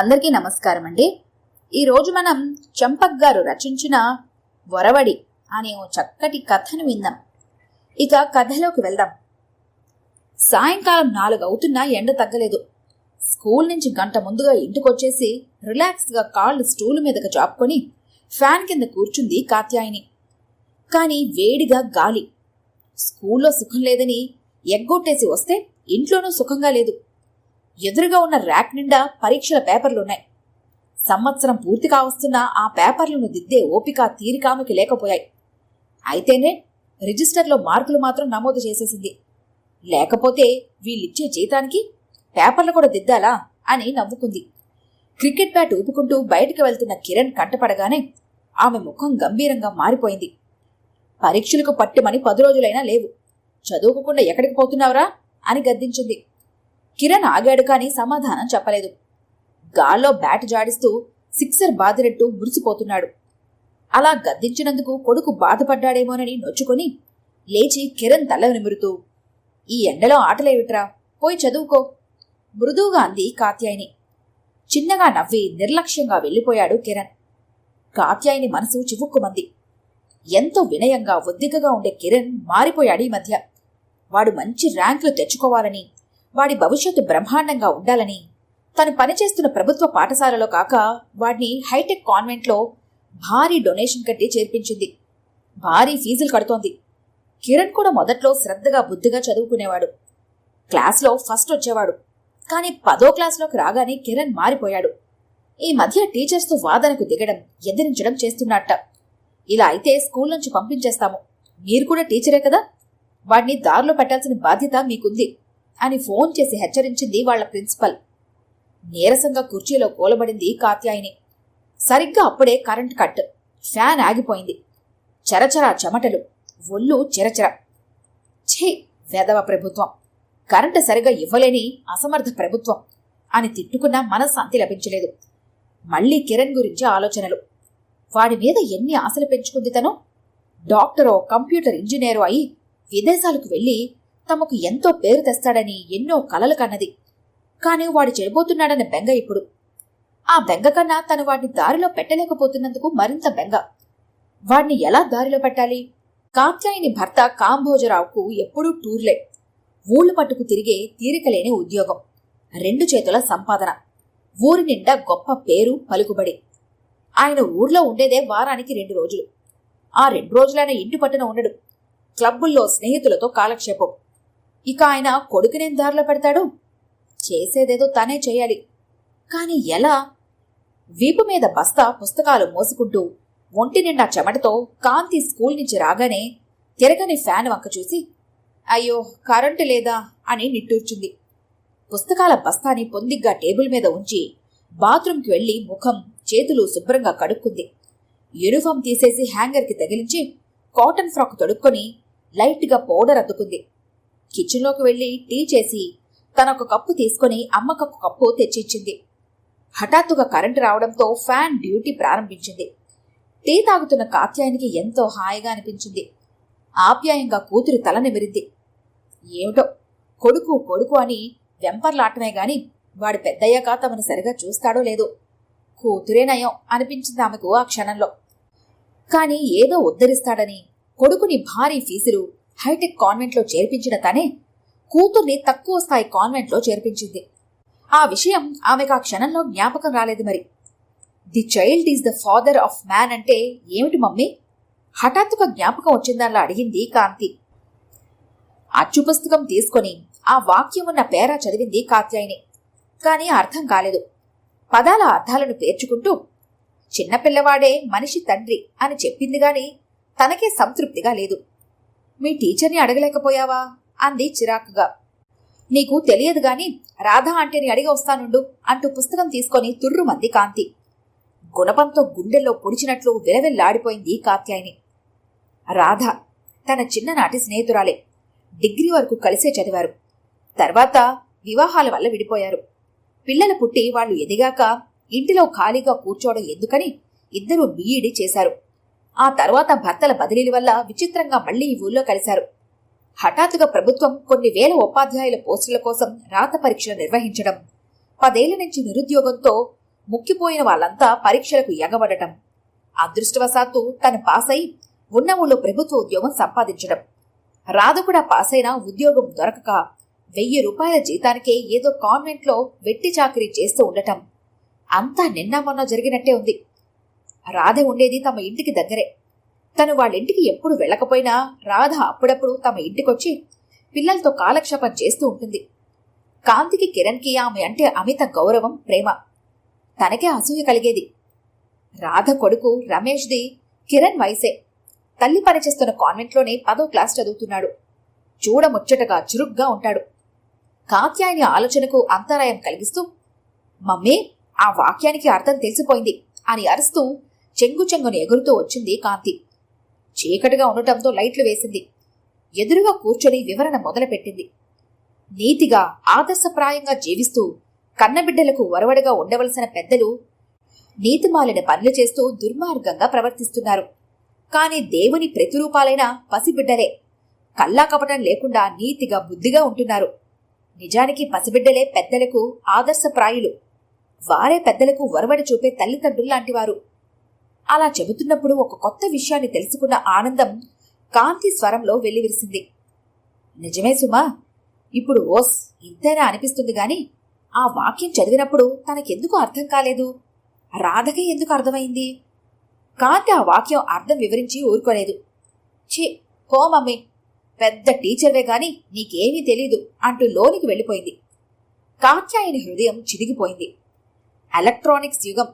అందరికీ నమస్కారం అండి ఈరోజు మనం చంపక్ గారు రచించిన వరవడి అనే ఓ చక్కటి కథను విందాం. ఇక కథలోకి వెళ్దాం. సాయంకాలం నాలుగు అవుతున్నా ఎండ తగ్గలేదు. స్కూల్ నుంచి గంట ముందుగా ఇంటికొచ్చేసి రిలాక్స్గా కాళ్ళు స్టూల్ మీదకి చాపుకొని ఫ్యాన్ కింద కూర్చుంది కాత్యాయిని. కానీ వేడిగా గాలి. స్కూల్లో సుఖం లేదని ఎగ్గొట్టేసి వస్తే ఇంట్లోనూ సుఖంగా లేదు. ఎదురుగా ఉన్న ర్యాక్ నిండా పరీక్షల పేపర్లున్నాయి. సంవత్సరం పూర్తి కావస్తున్న ఆ పేపర్లను దిద్దే ఓపిక తీరికామెకి లేకపోయాయి. అయితేనే రిజిస్టర్లో మార్కులు మాత్రం నమోదు చేసేసింది. లేకపోతే వీళ్ళిచ్చే జీతానికి పేపర్లు కూడా దిద్దాలా అని నవ్వుకుంది. క్రికెట్ బ్యాట్ ఊపుకుంటూ బయటకు వెళ్తున్న కిరణ్ కంటపడగానే ఆమె ముఖం గంభీరంగా మారిపోయింది. పరీక్షలకు పట్టుమని పది రోజులైనా లేవు. చదువుకోకుండా ఎక్కడికి పోతున్నావురా అని గద్దించింది. కిరణ్ ఆగాడు కానీ సమాధానం చెప్పలేదు. గాల్లో బ్యాట్ జాడిస్తూ సిక్సర్ బాదినట్టు మురిసిపోతున్నాడు. అలా గద్దించినందుకు కొడుకు బాధపడ్డాడేమోనని నొచ్చుకొని లేచి కిరణ్ తల నిమురుతూ ఈ ఎండలో ఆటలేవిట్రా పోయి చదువుకో. మృదువుగా అంది కాత్యాయిని. చిన్నగా నవ్వి నిర్లక్ష్యంగా వెళ్ళిపోయాడు కిరణ్. కాత్యాయిని మనసు చివుక్కుమంది. ఎంతో వినయంగా ఒద్దికగా ఉండే కిరణ్ మారిపోయాడు ఈ మధ్య. వాడు మంచి ర్యాంకులు తెచ్చుకోవాలని వాడి భవిష్యత్తు బ్రహ్మాండంగా ఉండాలని. తను పనిచేస్తున్న ప్రభుత్వ పాఠశాలలో కాక వాడిని హైటెక్ కాన్వెంట్లో భారీ డొనేషన్ కట్టి చేర్పించింది. భారీ ఫీజులు కడుతోంది. కిరణ్ కూడా మొదట్లో శ్రద్ధగా బుద్ధిగా చదువుకునేవాడు. క్లాస్లో ఫస్ట్ వచ్చేవాడు. కానీ పదో క్లాస్లోకి రాగానే కిరణ్ మారిపోయాడు. ఈ మధ్య టీచర్స్తో వాదనకు దిగడం ఎదిరించడం చేస్తున్నట్ట ఇలా అయితే స్కూల్ నుంచి పంపించేస్తాము. మీరు కూడా టీచరే కదా? వాడిని దారిలో పెట్టాల్సిన బాధ్యత మీకుంది. అని ఫోన్ చేసి హెచ్చరించింది వాళ్ళ ప్రిన్సిపల్. నీరసంగా కుర్చీలో కూలబడింది కాత్యాయిని. సరిగ్గా అప్పుడే కరెంట్ కట్. ఫ్యాన్ ఆగిపోయింది. చరచర చెమటలు. ఒళ్ళు చిరచర. ఛీ! వెదవ ప్రభుత్వం. కరెంటు సరిగా ఇవ్వలేని అసమర్థ ప్రభుత్వం. అని తిట్టుకున్నా మనశ్శాంతి లభించలేదు. మళ్ళీ కిరణ్ గురించి ఆలోచనలు. వాడి మీద ఎన్ని ఆశలు పెంచుకుంది తను? డాక్టరో కంప్యూటర్ ఇంజనీరో అయి విదేశాలకు వెళ్ళి తమకు ఎంతో పేరు తెస్తాడని ఎన్నో కలలు కన్నది. కాని వాడు చేయబోతున్నాడన్న బెంగ ఇప్పుడు. ఆ బెంగ కన్నా తను వాడిని దారిలో పెట్టలేకపోతున్నందుకు మరింత బెంగ. వాడిని ఎలా దారిలో పెట్టాలి? కాత్యాయిని భర్త కాంభోజరావుకు ఎప్పుడూ టూర్లే. ఊళ్ళు పట్టుకు తిరిగే తీరికలేని ఉద్యోగం. రెండు చేతుల సంపాదన. ఊరి నిండా గొప్ప పేరు పలుకుబడి. ఆయన ఊర్లో ఉండేదే వారానికి రెండు రోజులు. ఆ రెండు రోజులైన ఇంటి పట్టున ఉండడు. క్లబ్బుల్లో స్నేహితులతో కాలక్షేపం. ఇక ఆయన కొడుకునేం దారిలో పెడతాడు? చేసేదేదో తనే చేయాలి. కాని ఎలా? వీపు మీద బస్తా పుస్తకాలు మోసుకుంటూ ఒంటి నిండా చెమటతో కాంతి స్కూల్ నుంచి రాగానే తిరగని ఫ్యాన్ వంక చూసి అయ్యో కరెంటు లేదా? అని నిట్టూర్చింది. పుస్తకాల బస్తాని పొందిగ్గా టేబుల్ మీద ఉంచి బాత్రూంకి వెళ్ళి ముఖం చేతులు శుభ్రంగా కడుక్కుంది. యూనిఫామ్ తీసేసి హ్యాంగర్కి తగిలించి కాటన్ ఫ్రాక్ తొడుక్కొని లైట్గా పౌడర్ అద్దుకుంది. కిచెన్లోకి వెళ్ళి టీ చేసి తనొక కప్పు తీసుకుని అమ్మకొక కప్పు తెచ్చిచ్చింది. హఠాత్తుగా కరెంటు రావడంతో ఫ్యాన్ డ్యూటీ ప్రారంభించింది. టీ తాగుతున్న కాత్యాయనికి ఎంతో హాయిగా అనిపించింది. ఆప్యాయంగా కూతురి తల నిమిరింది. ఏమిటో? కొడుకు కొడుకు అని వెంపర్లాటమే గాని వాడు పెద్దయ్యాక తమను సరిగా చూస్తాడో లేదో? కూతురే నయం అనిపించింది ఆమెకు ఆ క్షణంలో. కాని ఏదో ఉద్ధరిస్తాడని కొడుకుని భారీ ఫీజులు హైటెక్ కాన్వెంట్లో చేర్పించిన తనే కూతుర్ని తక్కువ స్థాయి కాన్వెంట్లో చేర్పించింది. ఆ విషయం ఆమెకు ఆ క్షణంలో జ్ఞాపకం రాలేదు మరి. The child is the father of man అంటే ఏమిటి మమ్మీ? హఠాత్తుగా జ్ఞాపకం వచ్చిందల్లా అడిగింది కాంతి. అచ్చు పుస్తకం తీసుకొని ఆ వాక్యం ఉన్న పేరా చదివింది కాత్యాయిని. కానీ అర్థం కాలేదు. పదాల అర్థాలను పేర్చుకుంటూ చిన్నపిల్లవాడే మనిషి తండ్రి అని చెప్పింది గాని తనకే సంతృప్తిగా లేదు. మీ టీచర్ని అడగలేకపోయావా? అంది చిరాకుగా. నీకు తెలియదు గాని రాధా అంటేని అడిగి వస్తానుండు అంటూ పుస్తకం తీసుకొని తుర్రుమంది కాంతి. గుణపంతో గుండెల్లో పొడిచినట్లు విలవిల్లాడిపోయింది కాత్యాయిని. రాధ తన చిన్ననాటి స్నేహితురాలే. డిగ్రీ వరకు కలిసే చదివారు. తర్వాత వివాహాల వల్ల విడిపోయారు. పిల్లలు పుట్టి వాళ్ళు ఎదిగాక ఇంటిలో ఖాళీగా కూర్చోవడం ఎందుకని ఇద్దరూ బీఈడీ చేశారు. ఆ తర్వాత భర్తల బదిలీల వల్ల విచిత్రంగా మళ్ళీ ఈ ఊళ్ళో కలిశారు. హఠాత్తుగా ప్రభుత్వం కొన్ని వేల ఉపాధ్యాయుల పోస్టుల కోసం రాత పరీక్షలు నిర్వహించడం పదేళ్ళ నుంచి నిరుద్యోగంతో ముక్కిపోయిన వాళ్ళంతా పరీక్షలకు ఎగబడటం అదృష్టవశాత్తు తను పాస్ అయి ఉన్న ఊళ్ళో ప్రభుత్వ ఉద్యోగం సంపాదించడం. రాధ కూడా పాస్ అయినా ఉద్యోగం దొరకక వెయ్యి రూపాయల జీతానికే ఏదో కాన్వెంట్లో వెట్టి చాకరీ చేస్తూ ఉండటం. అంతా నిన్న మొన్న జరిగినట్టే ఉంది. రాధ ఉండేది తమ ఇంటికి దగ్గరే. తను వాళ్ళింటికి ఎప్పుడు వెళ్ళకపోయినా రాధ అప్పుడప్పుడు తమ ఇంటికొచ్చి పిల్లలతో కాలక్షేపం చేస్తూ ఉంటుంది. కాంతికి కిరణ్కి ఆమె అంటే అమిత గౌరవం ప్రేమ. తనకే అసూయ కలిగేది. రాధ కొడుకు రమేష్ది కిరణ్ వయసే. తల్లి పనిచేస్తున్న కాన్వెంట్లోనే పదో క్లాస్ చదువుతున్నాడు. చూడముచ్చటగా చురుగ్గా ఉంటాడు. కాత్యాయని ఆలోచనకు అంతరాయం కలిగిస్తూ మమ్మీ ఆ వాక్యానికి అర్థం తెలిసిపోయింది అని అరుస్తూ చెంగు చెంగుని ఎగురుతూ వచ్చింది కాంతి. చీకటిగా ఉండటంతో లైట్లు వేసింది. ఎదురుగా కూర్చొని వివరణ మొదలుపెట్టింది. నీతిగా ఆదర్శప్రాయంగా జీవిస్తూ కన్నబిడ్డలకు వరవడిగా ఉండవలసిన పెద్దలు నీతిమాలిన పనులు చేస్తూ దుర్మార్గంగా ప్రవర్తిస్తున్నారు. కాని దేవుని ప్రతిరూపాలైన పసిబిడ్డలే. కల్లాకపటం లేకుండా నీతిగా బుద్ధిగా ఉంటున్నారు. నిజానికి పసిబిడ్డలే పెద్దలకు ఆదర్శప్రాయులు. వారే పెద్దలకు వరవడి చూపే తల్లిదండ్రుల్లాంటివారు అలా చెబుతున్నప్పుడు ఒక కొత్త విషయాన్ని తెలుసుకున్న ఆనందం కాంతి స్వరంలో వెల్లివిరిసింది. నిజమే సుమా ఇప్పుడు ఓస్ ఇంతేనా అనిపిస్తుంది గాని ఆ వాక్యం చదివినప్పుడు తనకెందుకు అర్థం కాలేదు? రాధకే ఎందుకు అర్థమైంది? కాంతి ఆ వాక్యం అర్థం వివరించి ఊరుకోలేదు. ఛీ హో మమ్మీ పెద్ద టీచర్వే గాని నీకేమీ తెలీదు అంటూ లోనికి వెళ్ళిపోయింది. కాత్యాయని హృదయం చిదిగిపోయింది. ఎలక్ట్రానిక్స్ యుగం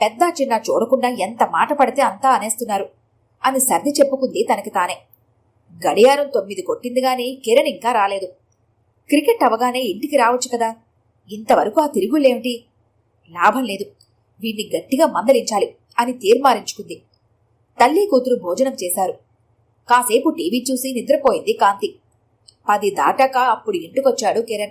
పెద్ద చిన్న చూడకుండా ఎంత మాట పడితే అంతా అనేస్తున్నారు. అని సర్ది చెప్పుకుంది తనకి తానే. గడియారం తొమ్మిది కొట్టింది గాని కిరణ్ ఇంకా రాలేదు. క్రికెట్ అవగానే ఇంటికి రావచ్చు కదా. ఇంతవరకు ఆ తిరుగులేమిటి లాభం లేదు. వీణ్ణి గట్టిగా మందలించాలి అని తీర్మానించుకుంది. తల్లి కూతురు భోజనం చేశారు. కాసేపు టీవీ చూసి నిద్రపోయింది కాంతి. పది దాటాక అప్పుడు ఇంటికొచ్చాడు కిరణ్.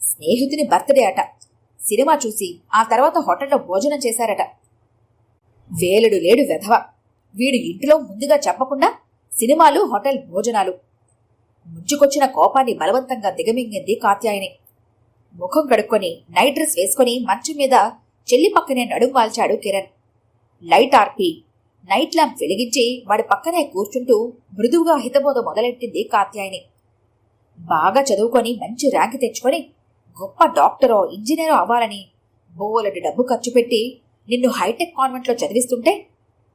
స్నేహితుని బర్త్డే అట. సినిమా చూసి ఆ తర్వాత హోటల్లో భోజనం చేశారట. వేలుడు లేడు వెధవ. వీడు ఇంటిలో ముందుగా చెప్పకుండా సినిమాలు హోటల్ భోజనాలు. ముంచుకొచ్చిన కోపాన్ని బలవంతంగా దిగమింగింది కాత్యాయని. ముఖం కడుక్కొని నైట్ డ్రెస్ వేసుకుని మంచం మీద చెల్లి పక్కనే నడుం వాల్చాడు కిరణ్. లైట్ ఆర్పి నైట్ ల్యాంప్ వెలిగించి వాడి పక్కనే కూర్చుంటూ మృదువుగా హితబోధ మొదలెట్టింది కాత్యాయని. బాగా చదువుకొని మంచి ర్యాంక్ తెచ్చుకొని గొప్ప డాక్టరో ఇంజనీరో అవ్వాలని బోలెడు డబ్బు ఖర్చు పెట్టి నిన్ను హైటెక్ కాన్వెంట్లో చదివిస్తుంటే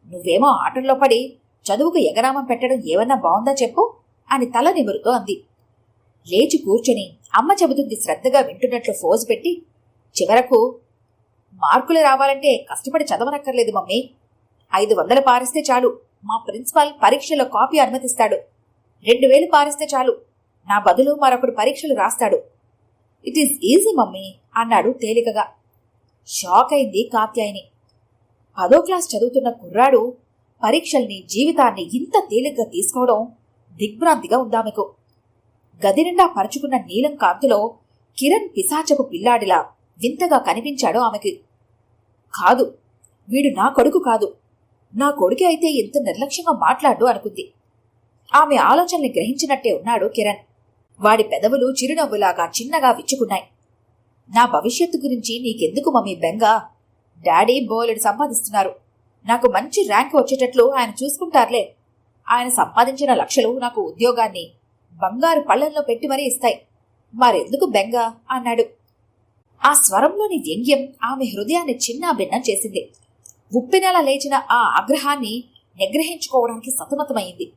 నువ్వేమో ఆటల్లో పడి చదువుకు ఎగరామం పెట్టడం ఏమన్నా బాగుందా చెప్పు అని తల నిమురుతూ అంది. లేచి కూర్చొని అమ్మ చెబుతుంది శ్రద్ధగా వింటున్నట్లు ఫోజు పెట్టి చివరకు మార్కులు రావాలంటే కష్టపడి చదవనక్కర్లేదు మమ్మీ. ఐదు వందలు పారిస్తే చాలు. మా ప్రిన్సిపాల్ పరీక్షలో కాపీ అనుమతిస్తాడు. రెండు వేలు పారిస్తే చాలు. నా బదులు మరొకడు పరీక్షలు రాస్తాడు. ఇట్ ఈస్ ఈజీ మమ్మీ అన్నాడు తేలికగా. షాక్ అయింది కాత్యాయిని. పదో క్లాస్ చదువుతున్న కుర్రాడు పరీక్షల్ని జీవితాన్ని ఇంత తేలిగ్గా తీసుకోవడం దిగ్భ్రాంతిగా ఉందామెకు గది నిండా పరుచుకున్న నీలం కాంతిలో కిరణ్ పిశాచపు పిల్లాడిలా వింతగా కనిపించాడు ఆమెకి. కాదు వీడు నా కొడుకు కాదు. నా కొడుకే అయితే ఎంత నిర్లక్ష్యంగా మాట్లాడు అనుకుంది. ఆమె ఆలోచనల్ని గ్రహించినట్టే ఉన్నాడు కిరణ్. వాడి పెదవులు చిరునవ్వులాగా చిన్నగా విచ్చుకున్నాయి. నా భవిష్యత్తు గురించి నీకెందుకు మమ్మీ బెంగ? డాడీ బోలెడు సంపాదిస్తున్నారు. నాకు మంచి ర్యాంక్ వచ్చేటట్లు ఆయన చూసుకుంటారులే. ఆయన సంపాదించిన లక్షలు నాకు ఉద్యోగాన్ని బంగారు పళ్ళల్లో పెట్టి మరీ ఇస్తాయి. మరెందుకు బెంగ? అన్నాడు. ఆ స్వరంలోని వ్యంగ్యం ఆమె హృదయాన్ని చిన్న భిన్నం చేసింది. ఉప్పెనలా లేచిన ఆ ఆగ్రహాన్ని నిగ్రహించుకోవడానికి సతమతమైంది.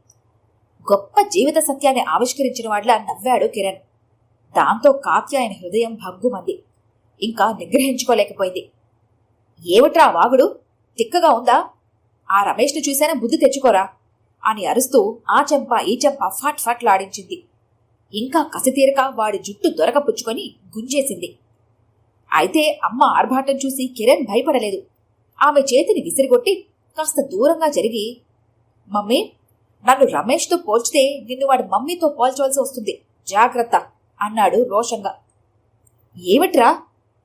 గొప్ప జీవిత సత్యాన్ని ఆవిష్కరించిన వాడిలా నవ్వాడు కిరణ్. దాంతో కాత్యాయన హృదయం భగ్గుమంది. ఇంకా నిగ్రహించుకోలేకపోయింది. ఏమిట్రా వాగుడు? తిక్కగా ఉందా? ఆ రమేష్ను చూశానా బుద్ధి తెచ్చుకోరా? అని అరుస్తూ ఆ చెంప ఈ చెంప ఫాట్ ఫాట్ లాడించింది. ఇంకా కసితీరక వాడి జుట్టు దొరకపుచ్చుకొని గుంజేసింది. అయితే అమ్మ ఆర్భాటం చూసి కిరణ్ భయపడలేదు. ఆమె చేతిని విసిరిగొట్టి కాస్త దూరంగా జరిగి మమ్మీ నన్ను రమేష్తో పోల్చితే నిన్ను వాడి మమ్మీతో పోల్చవలసి వస్తుంది. జాగ్రత్త అన్నాడు రోషంగా. ఏమిట్రా?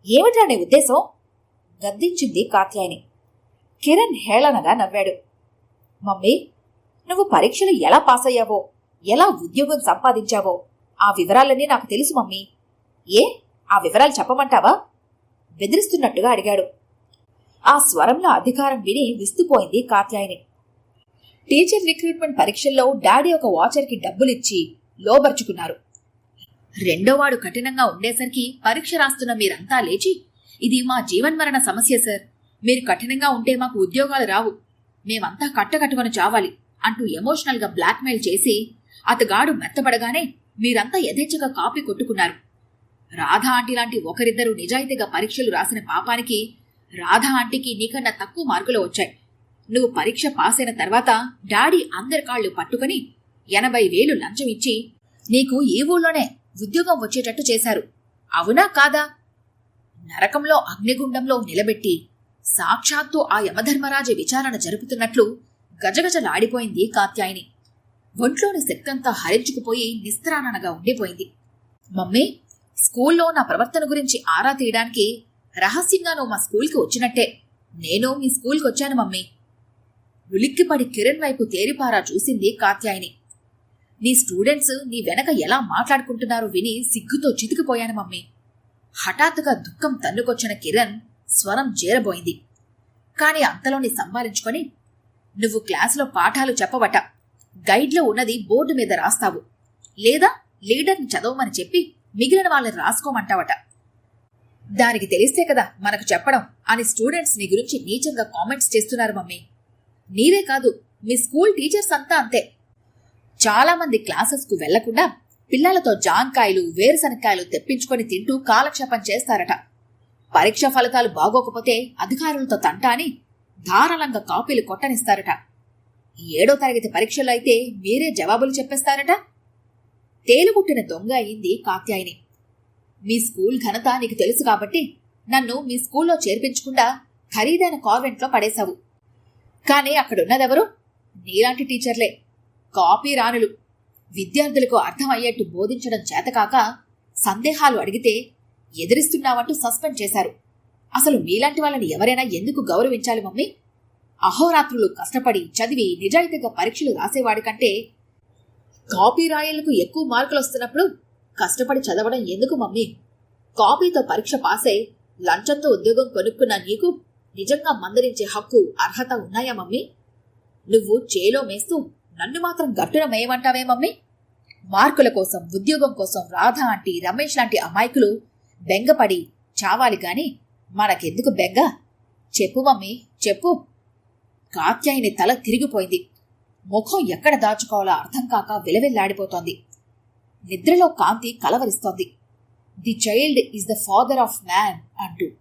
ఏమిట్రా నీ ఉద్దేశం? గద్దించింది కాత్యాయని. కిరణ్ హేళనగా నవ్వాడు. మమ్మీ నువ్వు పరీక్షలు ఎలా పాస్ అయ్యావో ఎలా ఉద్యోగం సంపాదించావో ఆ వివరాలన్నీ నాకు తెలుసు మమ్మీ. ఏ? ఆ వివరాలు చెప్పమంటావా? బెదిరిస్తున్నట్టుగా అడిగాడు. ఆ స్వరంలో అధికారం విని విస్తుపోయింది కాత్యాయని. టీచర్ రిక్రూట్మెంట్ పరీక్షల్లో డాడీ ఒక వాచర్కి డబ్బులిచ్చి లోబర్చుకున్నారు. రెండోవాడు కఠినంగా ఉండేసరికి పరీక్ష రాస్తున్న మీరంతా లేచి ఇది మా జీవన్మరణ సమస్య సార్. మీరు కఠినంగా ఉంటే మాకు ఉద్యోగాలు రావు. మేమంతా కట్టకట్టుకొని చావాలి అంటూ ఎమోషనల్గా బ్లాక్మెయిల్ చేసి అతగాడు మెత్తబడగానే మీరంతా యథేచ్ఛగా కాపీ కొట్టుకున్నారు. రాధా ఆంటీ లాంటి ఒకరిద్దరు నిజాయితీగా పరీక్షలు రాసిన పాపానికి రాధా ఆంటీకి నీకన్నా తక్కువ మార్కులు వచ్చాయి. నువ్వు పరీక్ష పాస్ అయిన తర్వాత డాడీ అందరి కాళ్ళు పట్టుకుని ఎనభై వేలు లంచం ఇచ్చి నీకు ఈ ఊళ్ళోనే ఉద్యోగం వచ్చేటట్టు చేశారు. అవునా కాదా? నరకంలో అగ్నిగుండంలో నిలబెట్టి సాక్షాత్తు ఆ యమధర్మరాజు విచారణ జరుపుతున్నట్లు గజగజలాడిపోయింది కాత్యాయిని. ఒంట్లోని శక్తంతా హరించుకుపోయి నిస్త్రాణనగా ఉండిపోయింది. మమ్మీ స్కూల్లో నా ప్రవర్తన గురించి ఆరా తీయడానికి రహస్యంగా నువ్వు మా స్కూల్కి వచ్చినట్టే. నేను మీ స్కూల్కి వచ్చాను మమ్మీ. ఉలిక్కిపడి కిరణ్ వైపు తేరిపారా చూసింది కాత్యాయిని. నీ స్టూడెంట్స్ నీ వెనక ఎలా మాట్లాడుకుంటున్నారో విని సిగ్గుతో చితికిపోయాను మమ్మీ. హఠాత్తుగా దుఃఖం తన్నుకొచ్చిన కిరణ్ స్వరం చేరబోయింది. కాని అంతలోని సంభాలించుకొని నువ్వు క్లాసులో పాఠాలు చెప్పవట. గైడ్లో ఉన్నది బోర్డు మీద రాస్తావు. లేదా లీడర్ని చదవమని చెప్పి మిగిలిన వాళ్ళని రాసుకోమంటావట. దానికి తెలిస్తే కదా మనకు చెప్పడం అని స్టూడెంట్స్ నీ గురించి నీచంగా కామెంట్స్ చేస్తున్నారు మమ్మీ. నీవే కాదు మీ స్కూల్ టీచర్స్ అంతా అంతే. చాలా మంది క్లాసెస్కు వెళ్ళకుండా పిల్లలతో జాంకాయలు వేరుశనక్కాయలు తెప్పించుకొని తింటూ కాలక్షేపం చేస్తారట. పరీక్ష ఫలితాలు బాగోకపోతే అధికారులతో తంట అని ధారాళంగా కాపీలు కొట్టనిస్తారట. ఏడో తరగతి పరీక్షలు అయితే మీరే జవాబులు చెప్పేస్తారట? తేలుగుట్టిన దొంగ అయింది కాత్యాయిని. మీ స్కూల్ ఘనత నీకు తెలుసు కాబట్టి నన్ను మీ స్కూల్లో చేర్పించకుండా ఖరీదైన కాన్వెంట్లో పడేశావు. కానీ అక్కడున్నదెవరు? నీలాంటి టీచర్లే. కాపీ రానులు విద్యార్థులకు అర్థమయ్యేట్టు బోధించడం చేతకాక సందేహాలు అడిగితే ఎదిరిస్తున్నావంటూ సస్పెండ్ చేశారు. అసలు మీలాంటి వాళ్ళని ఎవరైనా ఎందుకు గౌరవించాలి మమ్మీ? అహోరాత్రులు కష్టపడి చదివి నిజాయితీగా పరీక్షలు రాసేవాడి కంటే కాపీ రాయలకు ఎక్కువ మార్కులు వస్తున్నప్పుడు కష్టపడి చదవడం ఎందుకు మమ్మీ? కాపీతో పరీక్ష పాసై లంచంతో ఉద్యోగం కొనుక్కున్న నీకు నిజంగా మందరించే హక్కు అర్హత ఉన్నాయా మమ్మీ? నువ్వు చేలో మేస్తూ నన్ను మాత్రం గట్టున మేయమంటావే మమ్మీ? మార్కుల కోసం ఉద్యోగం కోసం రాధ ఆంటీ రమేష్ లాంటి అమాయకులు బెంగపడి చావాలి గాని మనకెందుకు బెంగ? చెప్పు మమ్మీ చెప్పు. కాత్యాయిని తల తిరిగిపోయింది. ముఖం ఎక్కడ దాచుకోవాలో అర్థం కాక విలవిల్లాడిపోతోంది. నిద్రలో Kanti కలవరిస్తోంది. The child is the father of man అంటూ